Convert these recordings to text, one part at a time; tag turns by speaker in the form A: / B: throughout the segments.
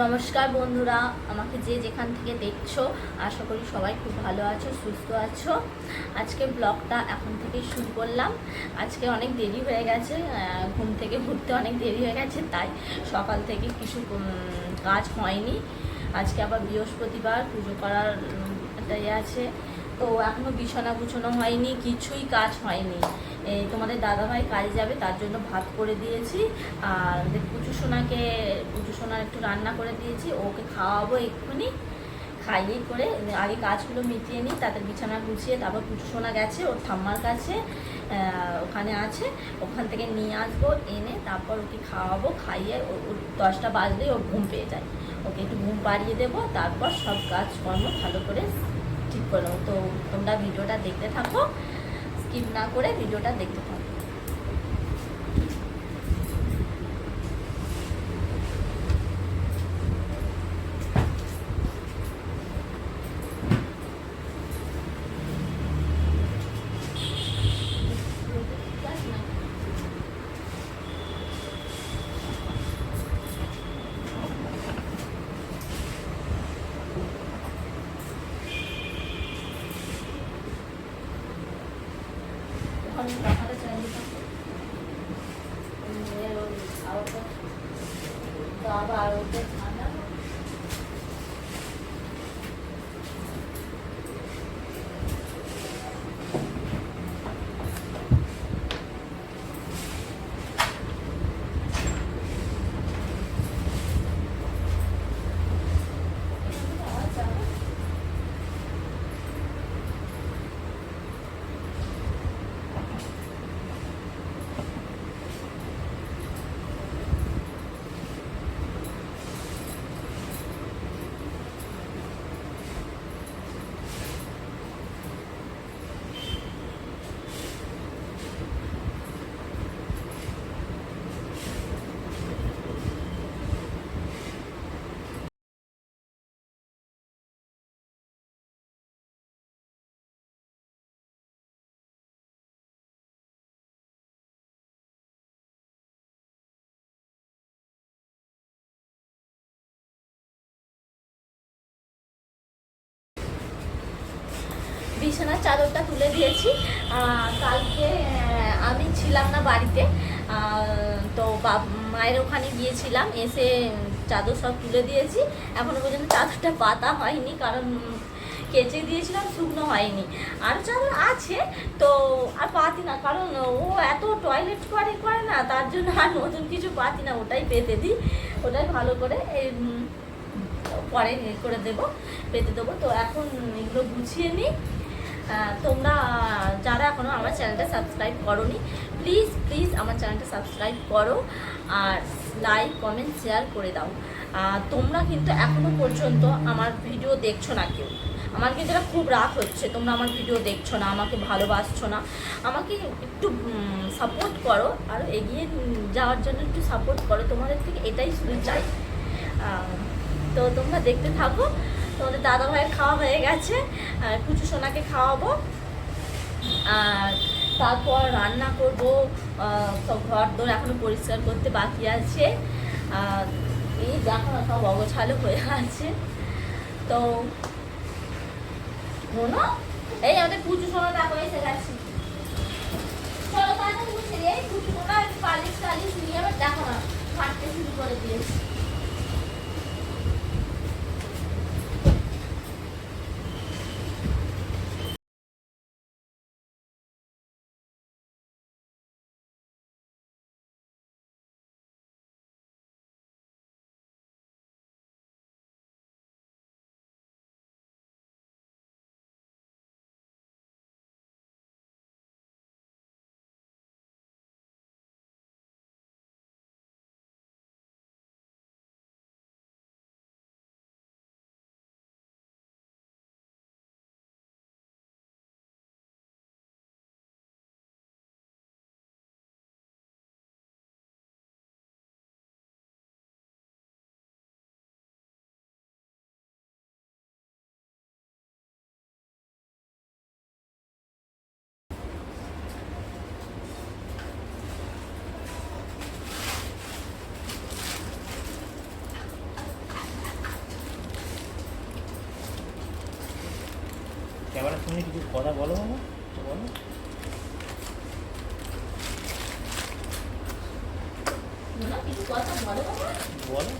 A: নমস্কার বন্ধুরা, আমাকে যে যেখান থেকে দেখছ, আশা করি সবাই খুব ভালো আছো, সুস্থ আছো। আজকে ব্লগটা এখন থেকে শুরু করলাম। আজকে অনেক দেরি হয়ে গেছে ঘুম থেকে ঘুরতে অনেক দেরি হয়ে গেছে, তাই সকাল থেকে কিছু কাজ হয়নি। আজকে আবার বৃহস্পতিবার, পুজো করার একটা ইয়ে আছে। তো এখনও বিছানা গুছানো হয়নি, কিছুই কাজ হয়নি। তোমাদের দাদাভাই কাজে যাবে, তার জন্য ভাত করে দিয়েছি। আর পুচু সোনাকে, পুচু সোনার একটু রান্না করে দিয়েছি, ওকে খাওয়াবো এক্ষুনি। খাইয়ে করে আগে কাজগুলো মিটিয়ে নিই তাদের বিছানা গুছিয়ে তারপর পুচু সোনা গেছে, ওর ঠাম্মার কাছে ওখানে আছে। ওখান থেকে নিয়ে আসব, এনে তারপর ওকে খাওয়াবো, খাইয়ে ওর দশটা বাজলেই ওর ঘুম পেয়ে যায়। ওকে একটু ঘুম পাড়িয়ে দেবো, তারপর সব কাজকর্ম ভালো করে ঠিক করে তো তোমরা ভিডিওটা দেখতে থাকো। স্কিপ না করে ভিডিওটা দেখতে থাকো ওখানে রাখাটা চাইলে থাকো। এর ওই খাওয়াটা তো আবার ওদের ঠান্ডা আওয়াজ যাবে বিছানার চাদরটা তুলে দিয়েছি। কালকে আমি ছিলাম না বাড়িতে। তো মায়ের ওখানে গিয়েছিলাম, এসে চাদর সব তুলে দিয়েছি। এখনও পর্যন্ত চাদরটা পাতা হয়নি, কারণ কেচে দিয়েছিলাম, শুকনো হয়নি। আর চাদর আছে, তো আর পাতি না, কারণ ও এত টয়লেট করে করে না, তার জন্য আর নতুন কিছু পাতি না, ওটাই পেতে দিই। ওটাই ভালো করে পরে করে দেবো, পেতে দেবো। তো এখন এগুলো গুছিয়ে নিই। তোমরা, যারা এখনও আমার চ্যানেলটা সাবস্ক্রাইব করোনি প্লিজ প্লিজ আমার চ্যানেলটা সাবস্ক্রাইব করো আর লাইক কমেন্ট শেয়ার করে দাও। তোমরা কিন্তু এখনও পর্যন্ত আমার ভিডিও দেখছ না কেউ। আমার কিন্তু এটা খুব রাগ হচ্ছে, তোমরা আমার ভিডিও দেখছ না, আমাকে ভালোবাসছো না। আমাকে একটু সাপোর্ট করো আর এগিয়ে যাওয়ার জন্য একটু সাপোর্ট করো। তোমাদের থেকে এটাই শুধু চাই। তো তোমরা দেখতে থাকো। তোমাদের দাদা ভাইয়ের খাওয়া হয়ে গেছে, আর কুচু সোনাকে খাওয়াবো। আর তারপর রান্না করব সব ঘর দোর এখনও পরিষ্কার করতে বাকি আছে। এই দেখো না সব অগোছালো হয়ে আছে। তো শোনো এই আমাদের পুজো সোনা দেখো এসে গেছে। চলো তাড়াতাড়ি সোনা পালিশ টালিশ নিয়ে আবার দেখো না হাঁটতে শুরু করে দিয়েছে।
B: সামনে কিছু কথা বলো বাবা কিছু বলো।
A: বলো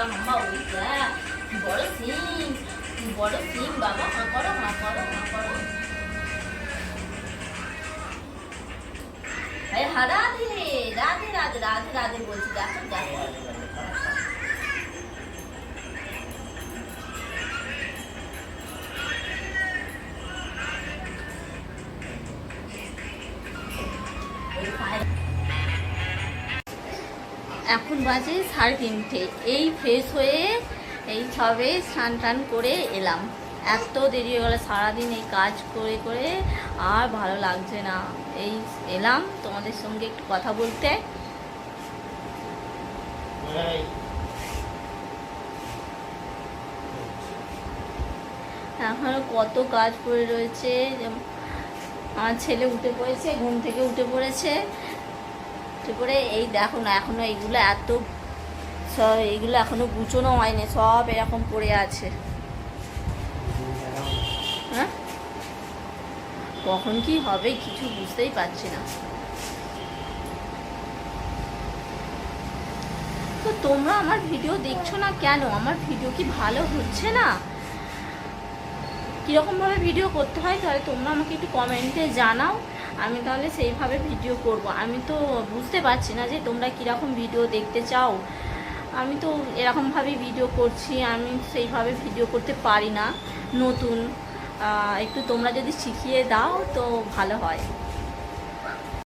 A: হাম্বা হাম্বা ওই কি বড় সিং বড় সিং, বাবা, মা, করো মা করো মা, করো। হ্যাঁ হা রাধে রাধে রাধে রাধে রাধে বলছি, দেখো দেখো। বাজে সাড়ে তিনটে। এই ফ্রেশ হয়ে এই সবে স্নান টান করে এলাম। এত দেরি হয়ে গেলো সারাদিন এই কাজ করে করে আর ভালো লাগছে না। এই এলাম তোমাদের সঙ্গে একটু কথা বলতে।
B: এই,
A: এখনও কত কাজ পড়ে রয়েছে আমার ছেলে উঠে পড়েছে ঘুম থেকে উঠে পড়েছে। উঠে পড়ে এই দেখো না, এখনও এইগুলো এত সব এইগুলো এখনও গুছোনো হয়নি, সব এরকম পড়ে আছে। হ্যাঁ? কখন কি হবে কিছু বুঝতেই পারছি না। তো তোমরা আমার ভিডিও দেখছ না কেন? আমার ভিডিও কি ভালো হচ্ছে না? কীরকমভাবে ভিডিও করতে হয় তাহলে তোমরা আমাকে একটু কমেন্টে জানাও। আমি তাহলে সেইভাবে ভিডিও করব। আমি তো বুঝতে পারছি না যে তোমরা কীরকম ভিডিও দেখতে চাও। আমি তো এরকমভাবেই ভিডিও করছি, আমি সেইভাবে ভিডিও করতে পারি না, নতুন। একটু তোমরা যদি শিখিয়ে দাও তো ভালো হয়।